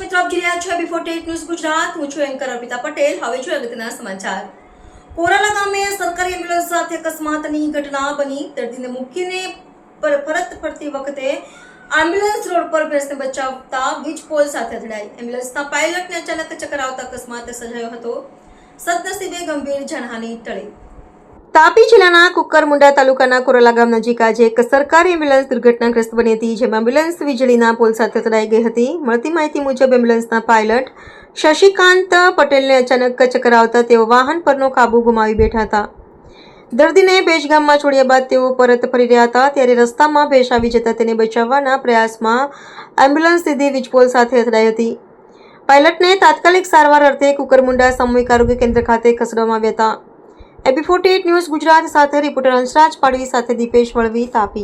News Gujarat. હું છું anchor Patel. હવે જોઈએ અગત્યના સમાચાર. કોરાલા ગામે સરકારી એમ્બ્યુલન્સ સાથે અકસ્માતની ઘટના બની. દર્દીને મૂકીને પરત ફરતી વખતે એમ્બ્યુલન્સ રોડ પર ભેંસને બચાવતા વીજ પોલ સાથે અથડાઈ. એમ્બ્યુલન્સના પાયલટને અચાનક ચક્કર આવતા અકસ્માત સર્જાયો હતો. સદનસીબે ગંભીર જનહાની ટળી. તાપી જિલ્લાના કુકરમુંડા તાલુકાના કોરલા ગામ નજીક આજે એક સરકારી એમ્બ્યુલન્સ દુર્ઘટનાગ્રસ્ત બની હતી, જેમાં એમ્બ્યુલન્સ વીજળીના પોલ સાથે અથડાઈ ગઈ હતી. મળતી માહિતી મુજબ એમ્બ્યુલન્સના પાયલટ શશિકાંત પટેલને અચાનક ચક્કર આવતા તેઓ વાહન પરનો કાબુ ગુમાવી બેઠા હતા. દર્દીને ભેજ ગામમાં છોડ્યા બાદ તેઓ પરત ફરી રહ્યા હતા, ત્યારે રસ્તામાં ભેજ આવી જતા તેને બચાવવાના પ્રયાસમાં એમ્બ્યુલન્સ સીધી વીજપોલ સાથે અથડાઈ હતી. પાયલટને તાત્કાલિક સારવાર અર્થે કુકરમુંડા સામૂહિક આરોગ્ય કેન્દ્ર ખાતે ખસેડવામાં આવ્યા હતા. એબી ફોર્ટી ન્યૂઝ ગુજરાત સાથે રિપોર્ટર હંસરાજ પાડવી સાથે દીપેશ વળવી તાપી.